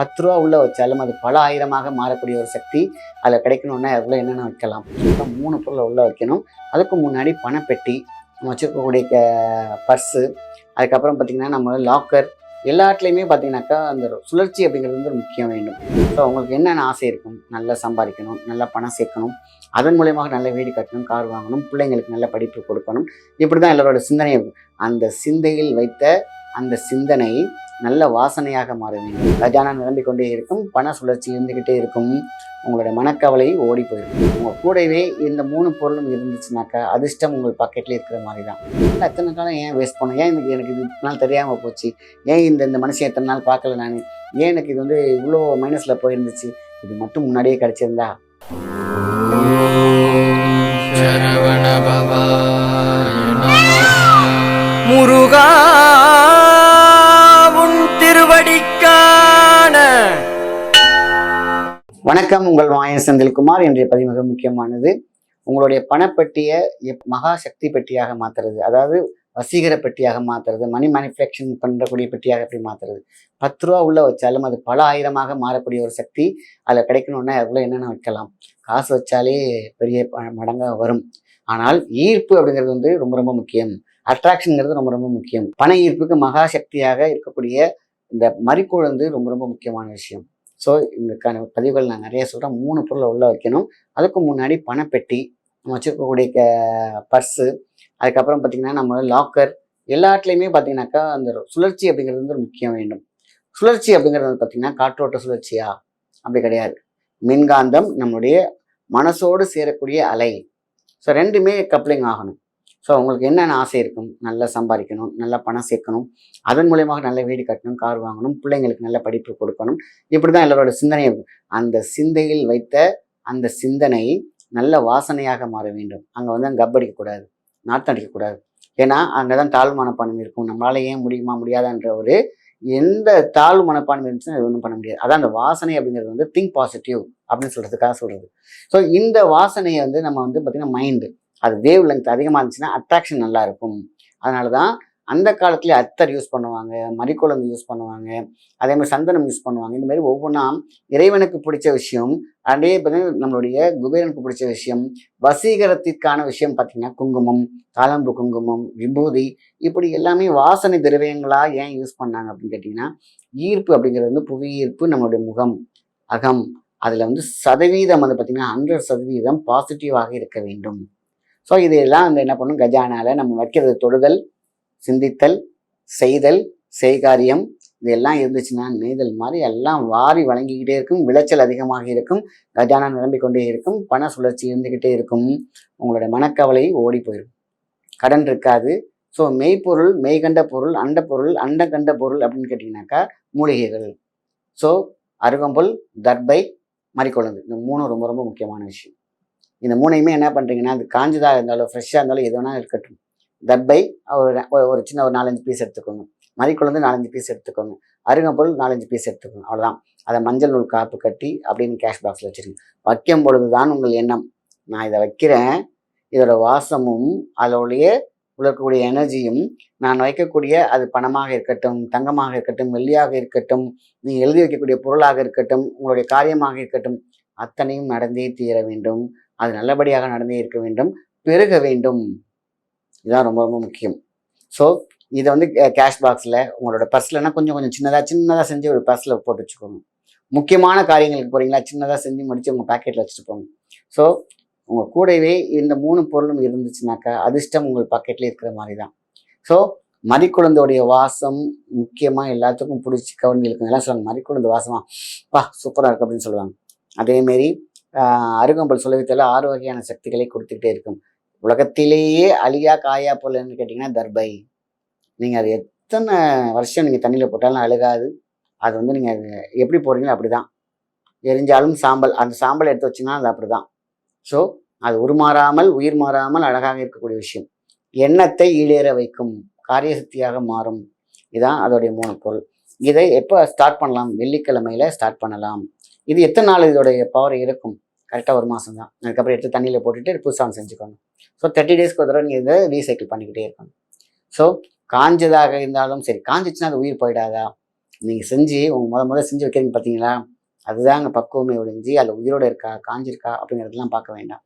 பத்து ரூபா உள்ள வச்சாலும் அது பல ஆயிரமாக மாறக்கூடிய ஒரு சக்தி அதில் கிடைக்கணும்னா அதுக்குள்ள என்னென்ன வைக்கலாம்? மூணு பொருளை உள்ள வைக்கணும். அதுக்கு முன்னாடி பணப்பெட்டி நம்ம வச்சுருக்கக்கூடிய பர்ஸு அதுக்கப்புறம் பார்த்திங்கன்னா நம்ம லாக்கர் எல்லாத்துலேயுமே பார்த்தீங்கன்னாக்கா அந்த சுழற்சி அப்படிங்கிறது வந்து ஒரு முக்கியம் வேண்டும். ஸோ உங்களுக்கு என்னென்ன ஆசை இருக்கும்? நல்லா சம்பாதிக்கணும் நல்லா பணம் சேர்க்கணும் அதன் மூலயமாக நல்ல வீடு கட்டணும் கார் வாங்கணும் பிள்ளைங்களுக்கு நல்ல படிப்பு கொடுக்கணும். இப்படி தான் எல்லாரோட சிந்தனை அந்த சிந்தையில் வைத்த அந்த சிந்தனை நல்ல வாசனையாக மாற வேண்டும். கஜானா நிரம்பிக் கொண்டே இருக்கும். பண சுழற்சி இருந்துக்கிட்டே இருக்கும். உங்களோட மனக்கவலை ஓடி போயிருக்கும். உங்கள் கூடவே இந்த மூணு பொருளும் இருந்துச்சுனாக்கா அதிர்ஷ்டம் உங்கள் பாக்கெட்டில் இருக்கிற மாதிரி தான் இல்லை எத்தனை காலம் ஏன் வேஸ்ட் பண்ணேன் ஏன் எனக்கு எனக்கு இது இத்தனை நாள் தெரியாமல் போச்சு? ஏன் இந்த இந்த மனுஷன் எத்தனை நாள் பார்க்கல நான்? ஏன் எனக்கு இது வந்து இவ்வளோ மைனஸில் போயிருந்துச்சு? இது மட்டும் முன்னாடியே கிடச்சிருந்தா? முருகா வணக்கம் உங்கள் வாயன் செந்தில்குமார். இன்றைய பதிவு மிக முக்கியமானது. உங்களுடைய பணப்பெட்டியை எப் மகா சக்தி பெட்டியாக மாற்றுறது அதாவது வசீகர பெட்டியாக மாற்றுறது மணி மேனுஃபேக்சரிங் பண்ணுறக்கூடிய பெட்டியாக எப்படி மாற்றுறது பத்து ரூபா உள்ள வச்சாலும் அது பல ஆயிரமாக மாறக்கூடிய ஒரு சக்தி அதில் கிடைக்கணும்னா அதுக்குள்ளே என்னென்ன வைக்கலாம்? காசு வச்சாலே பெரிய மடங்காக வரும். ஆனால் ஈர்ப்பு அப்படிங்கிறது வந்து ரொம்ப ரொம்ப முக்கியம். அட்ராக்ஷனுங்கிறது ரொம்ப ரொம்ப முக்கியம். பண ஈர்ப்புக்கு மகா சக்தியாக இருக்கக்கூடிய இந்த மறிக்குழந்து ரொம்ப ரொம்ப முக்கியமான விஷயம். ஸோ இதுக்கான பதிவுகள் நான் நிறைய சொல்கிறேன் மூணு பொருளை உள்ளே வைக்கணும். அதுக்கு முன்னாடி பணப்பெட்டி நம்ம வச்சுருக்கக்கூடிய க பர்ஸு அதுக்கப்புறம் பார்த்திங்கன்னா நம்ம லாக்கர் எல்லாத்துலேயுமே பார்த்தீங்கன்னாக்கா அந்த சுழற்சி அப்படிங்கிறது வந்து ஒரு முக்கியம் வேண்டும். சுழற்சி அப்படிங்கிறது வந்து பார்த்திங்கன்னா காற்றோட்ட சுழற்சியா? அப்படி கிடையாது. மின்காந்தம் நம்மளுடைய மனசோடு சேரக்கூடிய அலை. ஸோ ரெண்டுமே கப்ளிங் ஆகணும். ஸோ உங்களுக்கு என்னென்ன ஆசை இருக்கும்? நல்லா சம்பாதிக்கணும் நல்லா பணம் சேர்க்கணும் அதன் மூலியமாக நல்ல வீடு கட்டணும் கார் வாங்கணும் பிள்ளைங்களுக்கு நல்ல படிப்பு கொடுக்கணும். இப்படி தான் எல்லாரோட சிந்தனை அந்த சிந்தையில் வைத்த அந்த சிந்தனை நல்ல வாசனையாக மாற வேண்டும். அங்கே வந்து அங்கே கப்படிக்கக்கூடாது நாட்டம் அடிக்கக்கூடாது ஏன்னா அங்கே தான் தாழ்வு மனப்பான்மை இருக்கும். நம்மளால ஏன் முடியுமா முடியாதான்ற ஒரு எந்த தாழ்வு மனப்பான்மை இருந்துச்சுன்னா அது ஒன்றும் பண்ண முடியாது. அதான் அந்த வாசனை அப்படிங்கிறது வந்து திங்க் பாசிட்டிவ் அப்படின்னு சொல்கிறதுக்காக சொல்கிறது ஸோ இந்த வாசனையை வந்து நம்ம வந்து பார்த்திங்கன்னா மைண்டு அது வேவ் லென்த் அதிகமாக இருந்துச்சுன்னா அட்ராக்ஷன் நல்லா இருக்கும் அதனால தான் அந்த காலத்துலேயே அத்தர் யூஸ் பண்ணுவாங்க மறிக்குழந்து யூஸ் பண்ணுவாங்க அதே மாதிரி சந்தனம் யூஸ் பண்ணுவாங்க. இந்த மாதிரி ஒவ்வொன்றா இறைவனுக்கு பிடிச்ச விஷயம் அதே பார்த்தீங்கன்னா நம்மளுடைய குபேரனுக்கு பிடிச்ச விஷயம் வசீகரத்திற்கான விஷயம் பார்த்தீங்கன்னா குங்குமம் தாளம்பு குங்குமம் விபூதி இப்படி எல்லாமே வாசனை திரவியங்களாக ஏன் யூஸ் பண்ணாங்க அப்படின்னு கேட்டிங்கன்னா ஈர்ப்பு அப்படிங்கிறது வந்து புவி ஈர்ப்பு நம்மளுடைய முகம் அகம். அதில் வந்து சதவீதம் வந்து பார்த்திங்கன்னா ஹண்ட்ரட் சதவீதம் பாசிட்டிவாக இருக்க வேண்டும். ஸோ இதெல்லாம் வந்து என்ன பண்ணும்? கஜானால நம்ம வைக்கிறது தொடுதல் சிந்தித்தல் செய்தல் செய்காரியம். இதெல்லாம் இருந்துச்சுன்னா நெய்தல் மாதிரி எல்லாம் வாரி வழங்கிக்கிட்டே இருக்கும். விளைச்சல் அதிகமாக இருக்கும். கஜானா நிரம்பிக்கொண்டே இருக்கும். பண சுழற்சி இருந்துக்கிட்டே இருக்கும். உங்களோட மனக்கவலை ஓடி போயிடும் கடன் இருக்காது. ஸோ மெய்ப்பொருள் மெய்கண்ட பொருள் அண்ட பொருள் அண்ட கண்ட பொருள் அப்படின்னு கேட்டிங்கனாக்கா மூலிகைகள். ஸோ அருகம்புல் தர்பை மறிக்குழந்து. இந்த மூணும் ரொம்ப ரொம்ப முக்கியமான விஷயம். இந்த மூணையுமே என்ன பண்ணுறீங்கன்னா அது காஞ்சதாக இருந்தாலும் ஃப்ரெஷ்ஷாக இருந்தாலும் எது வேணாலும் இருக்கட்டும். தர்பை ஒரு ஒரு- ஒரு சின்ன ஒரு நாலஞ்சு பீஸ் எடுத்துக்கோங்க. மறிக்குழந்து நாலஞ்சு பீஸ் எடுத்துக்கோங்க. அருகம்பொருள் நாலஞ்சு பீஸ் எடுத்துக்கோங்க. அவ்வளோதான் அதை மஞ்சள் நூல் காப்பு கட்டி அப்படின்னு கேஷ் பாக்ஸில் வச்சுருங்க. வைக்கும் பொழுது தான் உங்கள் எண்ணம். நான் இதை வைக்கிறேன். இதோட வாசமும் அதோடைய உலர்க்கக்கூடிய எனர்ஜியும் நான் வைக்கக்கூடிய அது பணமாக இருக்கட்டும் தங்கமாக இருக்கட்டும் வெள்ளியாக இருக்கட்டும் நீங்கள் எழுதி வைக்கக்கூடிய பொருளாக இருக்கட்டும் உங்களுடைய காரியமாக இருக்கட்டும் அத்தனையும் நடந்தே தீர வேண்டும். அது நல்லபடியாக நடந்தே இருக்க வேண்டும். பெருக வேண்டும். இதுதான் ரொம்ப ரொம்ப முக்கியம். ஸோ இதை வந்து கேஷ் பாக்ஸில் உங்களோட பர்ஸ்லனா கொஞ்சம் கொஞ்சம் சின்னதாக சின்னதாக செஞ்சு ஒரு பர்ஸில் போட்டு வச்சுக்கோங்க. முக்கியமான காரியங்களுக்கு போகிறீங்களா சின்னதாக செஞ்சு முடித்து உங்கள் பாக்கெட்டில் வச்சுட்டு போங்க. ஸோ உங்கள் கூடவே இந்த மூணு பொருளும் இருந்துச்சுனாக்கா அதிர்ஷ்டம் உங்கள் பாக்கெட்டில் இருக்கிற மாதிரி தான். ஸோ மறிக்குழந்தோடைய வாசம் முக்கியமாக எல்லாத்துக்கும் பிடிச்சி கவர்ந்து இழுக்கும் எல்லாம் சொல்லுவாங்க மறிக்குழந்து வாசமாக பா சூப்பராக இருக்குது அப்படின்னு சொல்லுவாங்க. அதேமாரி அருகம்பல் சுலவித்தில் ஆறு வகையான சக்திகளை கொடுத்துக்கிட்டே இருக்கும். உலகத்திலேயே அழியா காயா பொருள்னு கேட்டிங்கன்னா தர்பை. நீங்கள் அது எத்தனை வருஷம் நீங்கள் தண்ணியில் போட்டாலும் அழுகாது. அது வந்து நீங்கள் எப்படி போடுறீங்களோ அப்படி தான் எரிஞ்சாலும் சாம்பல். அந்த சாம்பல் எடுத்து வச்சிங்கன்னா அது அப்படி தான் ஸோ அது உருமாறாமல் உயிர் மாறாமல் அழகாக இருக்கக்கூடிய விஷயம். எண்ணத்தை ஈடேற வைக்கும் காரியசக்தியாக மாறும். இதுதான் அதோடைய மூணு பொருள். இதை எப்போ ஸ்டார்ட் பண்ணலாம்? வெள்ளிக்கிழமையில ஸ்டார்ட் பண்ணலாம். இது எத்தனை நாள் இதோடைய பவர் இருக்கும்? கரெக்டாக ஒரு மாதம் தான் அதுக்கப்புறம் எடுத்து தண்ணியில் போட்டுட்டு புதுசாக செஞ்சுக்கோங்க ஸோ தேர்ட்டி டேஸ்க்கு ஒரு தடவை நீங்கள் இதை ரீசைக்கிள் பண்ணிக்கிட்டே இருக்கணும். ஸோ காஞ்சதாக இருந்தாலும் சரி காஞ்சிச்சுன்னா அது உயிர் போயிடாதா? நீங்கள் செஞ்சு உங்கள் முத முதல் செஞ்சு வைக்கிறீங்க பார்த்தீங்களா அதுதான் அங்கே பக்குவமே ஒழிஞ்சு அதில் உயிரோட இருக்கா காஞ்சிருக்கா அப்படிங்கிறதெல்லாம் பார்க்க வேண்டாம்.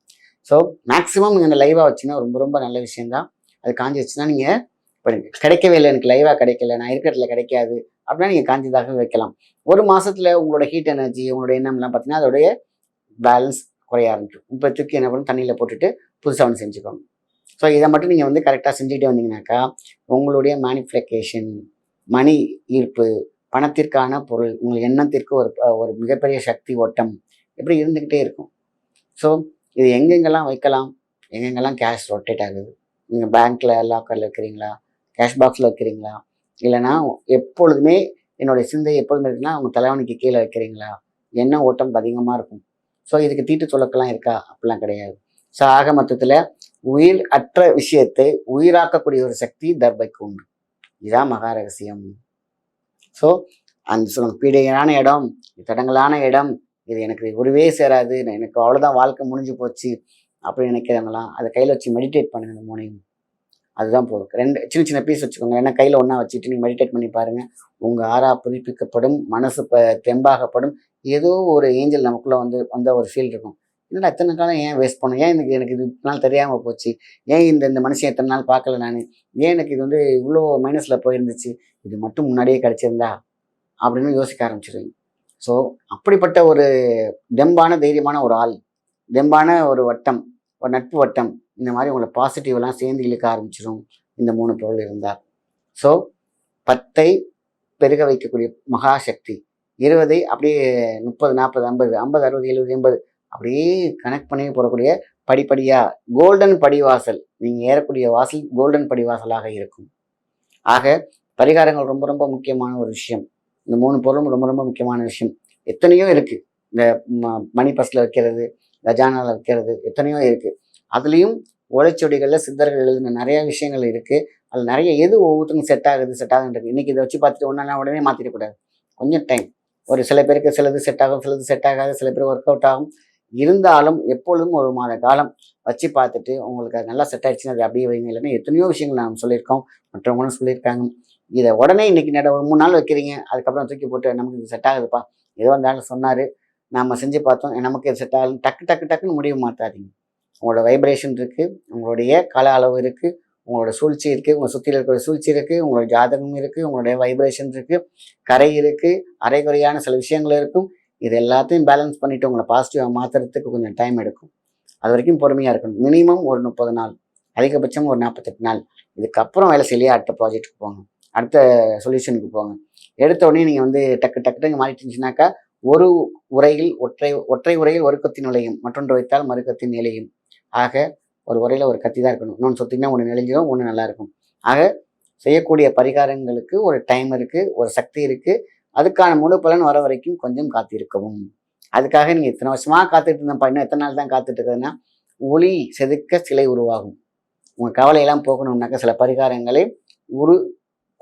ஸோ மேக்ஸிமம் நீங்கள் இந்த லைவாக வச்சுன்னா ரொம்ப ரொம்ப நல்ல விஷயம்தான். அது காஞ்சிருச்சுன்னா நீங்கள் இப்போ கிடைக்கவே இல்லை எனக்கு லைவாக கிடைக்கல நான் இருக்கிறதுல கிடைக்காது அப்படின்னா நீங்கள் காஞ்சதாக வைக்கலாம். ஒரு மாதத்தில் உங்களோட ஹீட் எனர்ஜி உங்களோட எண்ணம்லாம் பார்த்தீங்கன்னா அதோடைய பேலன்ஸ் குறைய ஆரம்பிக்கும். இப்போ தூக்கி என்ன பண்ணணும் தண்ணியில் போட்டுட்டு புதுசாக ஒன்று செஞ்சுக்கோங்க. ஸோ இதை மட்டும் நீங்கள் வந்து கரெக்டாக செஞ்சுக்கிட்டே வந்தீங்கன்னாக்கா உங்களுடைய மேனிஃபெக்டேஷன் மணி ஈர்ப்பு பணத்திற்கான பொருள் உங்கள் எண்ணத்திற்கு ஒரு ஒரு மிகப்பெரிய சக்தி ஓட்டம் இப்படி இருந்துக்கிட்டே இருக்கும். ஸோ இது எங்கெங்கெல்லாம் வைக்கலாம்? எங்கெங்கெல்லாம் கேஷ் ரொட்டேட் ஆகுது? நீங்கள் பேங்க்கில் லாக்கரில் வைக்கிறீங்களா? கேஷ் பாக்ஸில் வைக்கிறீங்களா? இல்லைன்னா எப்பொழுதுமே என்னுடைய சிந்தை எப்பொழுதுமே இருக்குன்னா உங்கள் தலைவணிக்கு கீழே வைக்கிறீங்களா? என்ன ஓட்டம் அதிகமாக இருக்கும்? ஸோ இதுக்கு தீட்டு சொல்லக்கெல்லாம் இருக்கா? அப்படிலாம் கிடையாது. ஸோ ஆக மொத்தத்தில் உயிர் அற்ற விஷயத்தை உயிராக்கக்கூடிய ஒரு சக்தி தர்பைக்கு உண்டு. இதுதான் மகா ரகசியம். ஸோ அந்த சொல்லுங்க பீடையான இடம் தடங்களான இடம் இது எனக்கு உருவே சேராது எனக்கு அவ்வளோதான் வாழ்க்கை முடிஞ்சு போச்சு அப்படின்னு நினைக்கிறவங்களாம் அதை கையில் வச்சு மெடிடேட் பண்ணுங்க இந்த மூணையும் அதுதான் போதும். ரெண்டு சின்ன சின்ன பீஸ் வச்சுக்கோங்க. ஏன்னா கையில் ஒன்றா வச்சுட்டு நீங்கள் மெடிடேட் பண்ணி பாருங்கள் உங்கள் ஆறா புதுப்பிக்கப்படும் மனசு ப தெம்பாகப்படும். ஏதோ ஒரு ஏஞ்சல் நமக்குள்ளே வந்து வந்த ஒரு ஃபீல் இருக்கும். என்னடா எத்தனை காலம் ஏன் வேஸ்ட் பண்ணோம்? ஏன் எனக்கு எனக்கு இது இத்தனை நாள் தெரியாமல் போச்சு? ஏன் இந்த இந்த மனுஷன் எத்தனை நாள் பார்க்கல நான்? ஏன் எனக்கு இது வந்து இவ்வளோ மைனஸில் போயிருந்துச்சு? இது மட்டும் முன்னாடியே கிடச்சிருந்தா? அப்படின்னு யோசிக்க ஆரம்பிச்சிருவீங்க. ஸோ அப்படிப்பட்ட ஒரு தெம்பான தைரியமான ஒரு ஆள். தெம்பான ஒரு வட்டம் ஒரு நட்பு வட்டம். இந்த மாதிரி உங்களை பாசிட்டிவ்லாம் சேர்ந்து இழுக்க ஆரம்பிச்சிடும் இந்த மூணு பொருள் இருந்தால் ஸோ பத்தை பெருக வைக்கக்கூடிய மகாசக்தி இருபதை அப்படியே முப்பது நாற்பது ஐம்பது ஐம்பது அறுபது எழுபது எண்பது அப்படியே கனெக்ட் பண்ணி போடக்கூடிய படிப்படியாக கோல்டன் படிவாசல். நீங்கள் ஏறக்கூடிய வாசல் கோல்டன் படிவாசலாக இருக்கும். ஆக பரிகாரங்கள் ரொம்ப ரொம்ப முக்கியமான ஒரு விஷயம். இந்த மூணு பொருளும் ரொம்ப ரொம்ப முக்கியமான விஷயம். எத்தனையோ இருக்குது இந்த ம- மணி பஸ்ல வைக்கிறது கஜானாவில் வைக்கிறது எத்தனையோ இருக்குது அதுலேயும் ஓலைச்சுவடிகளில் சித்தர்கள் எழுதின நிறைய விஷயங்கள் இருக்குது அதில் நிறைய எது ஒவ்வொருத்தருக்கும் செட் ஆகுது செட் ஆகுன்றது இன்னைக்கு இதை வச்சு பார்த்துட்டு ஒன்றா உடனே மாற்றிடக்கூடாது கொஞ்சம் டைம் ஒரு சில பேருக்கு சிலது செட் ஆகும் சிலது செட் ஆகாது சில பேர் ஒர்க் அவுட் ஆகும். இருந்தாலும் எப்பொழுதும் ஒரு மாத காலம் வச்சு பார்த்துட்டு உங்களுக்கு அது நல்லா செட் ஆயிடுச்சுன்னா அது அப்படியே வைங்க. இல்லைன்னா எத்தனையோ விஷயங்கள் நாம் சொல்லியிருக்கோம் மற்றவங்களும் சொல்லியிருக்காங்க. இதை உடனே இன்னைக்கு நட ஒரு மூணு நாள் வைக்கிறீங்க அதுக்கப்புறம் தூக்கி போட்டு நமக்கு இது செட் ஆகுதுப்பா. ஏதோ வந்தாலும் சொன்னார். நாம் செஞ்சு பார்த்தோம். நமக்கு இது செட் ஆகும் டக்கு டக்கு டக்குன்னு முடிவு மாற்றாதீங்க உங்களோட வைப்ரேஷன் இருக்குது உங்களுடைய கால அளவு இருக்குது உங்களோட சூழ்ச்சி இருக்குது உங்கள் சுற்றியில் இருக்கிற சூழ்ச்சி இருக்குது உங்களோட ஜாதகம் இருக்குது உங்களுடைய வைப்ரேஷன் இருக்குது கரை இருக்குது அரைகுறையான சில விஷயங்கள் இருக்கும். இது எல்லாத்தையும் பேலன்ஸ் பண்ணிவிட்டு உங்களை பாசிட்டிவாக மாற்றுறதுக்கு கொஞ்சம் டைம் எடுக்கும். அது வரைக்கும் பொறுமையாக இருக்கணும். மினிமம் ஒரு முப்பது நாள் அதிகபட்சம் ஒரு நாற்பத்தெட்டு நாள். இதுக்கப்புறம் வேலை செய்யலையே அடுத்த ப்ராஜெக்ட்டுக்கு போங்க. அடுத்த சொல்யூஷனுக்கு போங்க. எடுத்த உடனே நீங்கள் வந்து டக்கு டக்கு டக்கு மாறிட்டுருந்துச்சுனாக்கா ஒரு உரையில் ஒற்றை ஒற்றை உரையில் ஒரு கத்தி நுழையும். மற்றொன்று வைத்தால் மறுக்கத்தின் நிலையும். ஆக ஒரு உரையில் ஒரு கத்தி தான் இருக்கணும். இன்னொன்று சொத்திங்கன்னா ஒன்று நெளிஞ்சிடும் ஒன்று நல்லாயிருக்கும். ஆக செய்யக்கூடிய பரிகாரங்களுக்கு ஒரு டைம் இருக்குது ஒரு சக்தி இருக்குது அதுக்கான முழு பலன் வர வரைக்கும் கொஞ்சம் காத்திருக்கவும். அதுக்காக நீங்கள் இத்தனை வருஷமாக காத்துட்டு இருந்தப்பா இன்னும் எத்தனை நாள் தான் காத்துட்டு இருக்குதுன்னா ஒளி செதுக்க சிலை உருவாகும். உங்கள் கவலையெல்லாம் போகணும்னாக்க சில பரிகாரங்களை உரு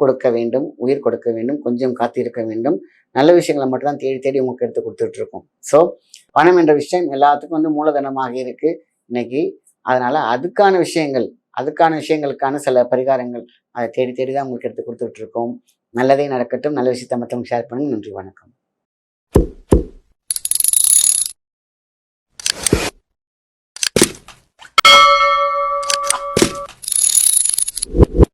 கொடுக்க வேண்டும் உயிர் கொடுக்க வேண்டும் கொஞ்சம் காத்திருக்க வேண்டும். நல்ல விஷயங்களை மட்டும்தான் தேடி தேடி உங்களுக்கு எடுத்து கொடுத்துட்ருக்கோம். ஸோ பணம் என்ற விஷயம் எல்லாத்துக்கும் வந்து மூலதனமாக இருக்குது இன்னைக்கு. அதனால அதுக்கான விஷயங்கள் அதுக்கான விஷயங்களுக்கான சில பரிகாரங்கள் அதை தேடி தேடி தான் உங்களுக்கு எடுத்து கொடுத்துட்ருக்கோம் நல்லதே நடக்கட்டும். நல்ல விஷயத்தை மற்றவங்க ஷேர் பண்ணுங்க. நன்றி வணக்கம்.